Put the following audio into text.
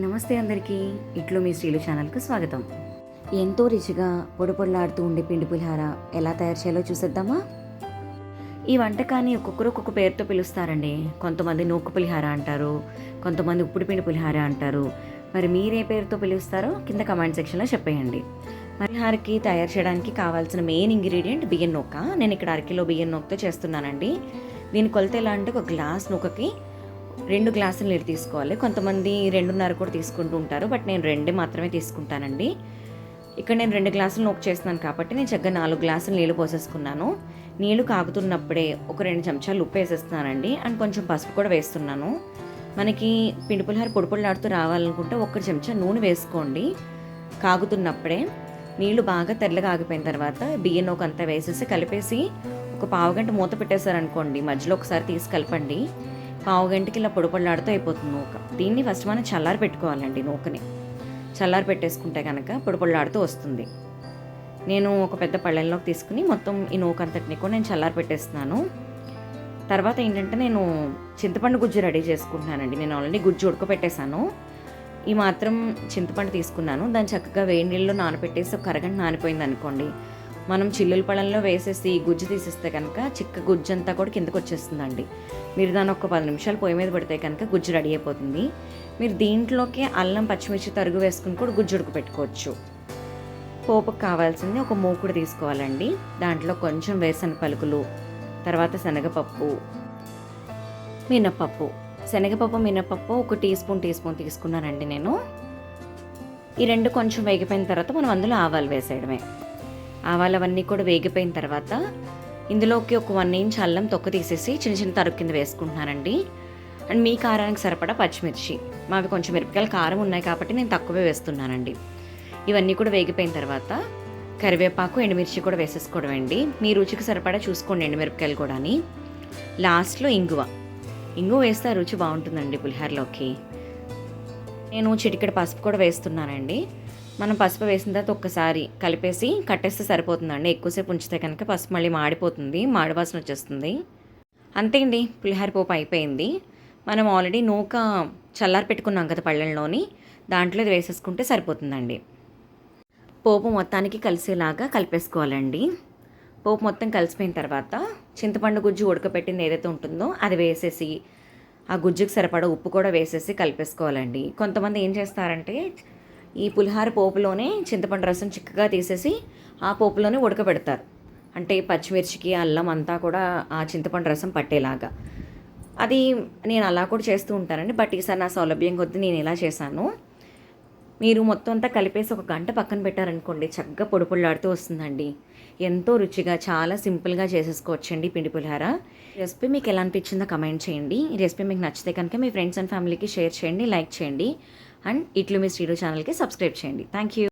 నమస్తే అందరికీ. ఇట్లు మీ స్త్రీలు ఛానల్కు స్వాగతం. ఎంతో రుచిగా పొడిపొడిలాడుతూ ఉండే పిండి పులిహార ఎలా తయారు చేయాలో చూసేద్దామా? ఈ వంటకాన్ని ఒక్కొక్కరు ఒక్కొక్క పేరుతో పిలుస్తారండి. కొంతమంది నూకు పులిహార అంటారు కొంతమంది ఉప్పుడు పిండి పులిహార అంటారు. మరి మీరే పేరుతో పిలుస్తారో కింద కమెంట్ సెక్షన్లో చెప్పేయండి. పులిహారకి తయారు చేయడానికి కావాల్సిన మెయిన్ ఇంగ్రీడియంట్ బియ్యం నూక. నేను ఇక్కడ అరకిలో బియ్యం నూకతో చేస్తున్నానండి. దీని కొలత ఎలా అంటే ఒక గ్లాస్ నూకకి రెండు గ్లాసులు నీళ్ళు తీసుకోవాలి. కొంతమంది రెండున్నర కూడా తీసుకుంటూ ఉంటారు. బట్ నేను రెండే మాత్రమే తీసుకుంటానండి. ఇక్కడ నేను రెండు గ్లాసులు నోక్ చేస్తున్నాను కాబట్టి నేను చక్కగా నాలుగు గ్లాసులు నీళ్ళు పోసేసుకున్నాను. నీళ్ళు కాగుతున్నప్పుడే ఒక రెండు చెంచాలు ఉప్పు వేసేస్తున్నానండి. అండ్ కొంచెం పసుపు కూడా వేస్తున్నాను. మనకి పిండి పులిహార పొడి పొడిలాడుతూ రావాలనుకుంటే ఒక్క చెంచా నూనె వేసుకోండి. కాగుతున్నప్పుడే నీళ్ళు బాగా తెల్లగా ఆగిపోయిన తర్వాత బియ్యం నూక అంతా వేసేసి కలిపేసి ఒక పావు గంట మూత పెట్టేశారనుకోండి మధ్యలో ఒకసారి తీసి కలపండి. పావు గంటకి ఇలా పొడి అయిపోతుంది నూక దీన్ని ఫస్ట్ మనం చల్లారి పెట్టుకోవాలండి నూకని చల్లారి పెట్టేసుకుంటే కనుక పొడి వస్తుంది. నేను ఒక పెద్ద పళ్ళెంలోకి తీసుకుని మొత్తం ఈ నూకంతటిని కూడా నేను చల్లారి పెట్టేస్తున్నాను. తర్వాత ఏంటంటే నేను చింతపండు గుజ్జు రెడీ చేసుకుంటున్నానండి. నేను ఆల్రెడీ గుజ్జు ఉడకపెట్టేశాను. ఈ మాత్రం చింతపండు తీసుకున్నాను. దాన్ని చక్కగా వేడి నీళ్ళలో నానబెట్టేసి ఒక అరగంట నానిపోయింది అనుకోండి మనం చిల్లుల పళ్ళంలో వేసేసి గుజ్జు తీసేస్తే కనుక చిక్క గుజ్జు అంతా కూడా కిందకు వచ్చేస్తుందండి. మీరు దాని ఒక పది నిమిషాలు పొయ్యి మీద పెడితే కనుక గుజ్జు రెడీ అయిపోతుంది. మీరు దీంట్లోకి అల్లం పచ్చిమిర్చి తరుగు వేసుకుని కూడా గుజ్జు ఉడక పెట్టుకోవచ్చు పోపుకు కావాల్సింది ఒక మూకుడు తీసుకోవాలండి. దాంట్లో కొంచెం వేరుశనగ పలుకులు తర్వాత శనగపప్పు మినపప్పు. శనగపప్పు మినపప్పు ఒక టీ స్పూన్ టీ స్పూన్ తీసుకున్నానండి నేను. ఈ రెండు కొంచెం వేగిపోయిన తర్వాత మనం అందులో ఆవాలు వేసేయడమే. ఆవాలు అవన్నీ కూడా వేగిపోయిన తర్వాత ఇందులోకి ఒక వన్ ఇంచ్ అల్లం తొక్క తీసేసి చిన్న చిన్న తరుగు కింద వేసుకుంటున్నానండి. అండ్ మీ కారానికి సరిపడా పచ్చిమిర్చి. మావి కొంచెం మిరపకాయలు కారం ఉన్నాయి కాబట్టి నేను తక్కువే వేస్తున్నానండి. ఇవన్నీ కూడా వేగిపోయిన తర్వాత కరివేపాకు ఎండుమిర్చి కూడా వేసేసుకోవడం అండి. మీ రుచికి సరిపడా చూసుకోండి ఎండుమిరపకాయలు కూడా లాస్ట్లో ఇంగువ. ఇంగువ వేస్తే రుచి బాగుంటుందండి పులిహారలోకి. నేను చిటికెడు పసుపు కూడా వేస్తున్నానండి. మనం పసుపు వేసిన తర్వాత ఒక్కసారి కలిపేసి కట్టేస్తే సరిపోతుందండి. ఎక్కువసేపు ఉంచితే కనుక పసుపు మళ్ళీ మాడిపోతుంది మాడివాసన వచ్చేస్తుంది. అంతే అండి పులిహార పోపు అయిపోయింది. మనం ఆల్రెడీ నూక చల్లారి పెట్టుకున్నాం కదా పళ్ళెంలోని దాంట్లో ఇది వేసేసుకుంటే సరిపోతుందండి. పోపు మొత్తానికి కలిసేలాగా కలిపేసుకోవాలండి. పోపు మొత్తం కలిసిపోయిన తర్వాత చింతపండు గుజ్జు ఉడకపెట్టింది ఏదైతే ఉంటుందో అది వేసేసి ఆ గుజ్జుకి సరిపడా ఉప్పు కూడా వేసేసి కలిపేసుకోవాలండి. కొంతమంది ఏం చేస్తారంటే ఈ పులిహార పోపులోనే చింతపండు రసం చిక్కగా తీసేసి ఆ పోపులోనే ఉడకబెడతారు. అంటే పచ్చిమిర్చికి అల్లం అంతా కూడా ఆ చింతపండు రసం పట్టేలాగా. అది నేను అలా కూడా చేస్తూ ఉంటానండి. బట్ ఈసారి నా సౌలభ్యం కొద్దీ నేను ఇలా చేశాను. మీరు మొత్తం అంతా కలిపేసి ఒక గంట పక్కన పెట్టారనుకోండి చక్కగా పొడి వస్తుందండి. ఎంతో రుచిగా చాలా సింపుల్గా చేసేసుకోవచ్చండి పిండి పులిహార. రెసిపీ మీకు ఎలా అనిపించిందో కమెంట్ చేయండి. ఈ రెసిపీ మీకు నచ్చితే కనుక మీ ఫ్రెండ్స్ అండ్ ఫ్యామిలీకి షేర్ చేయండి లైక్ చేయండి. అండ్ ఇట్లు మీ శ్రీడు ఛానల్కి సబ్స్క్రైబ్ చేయండి. Thank you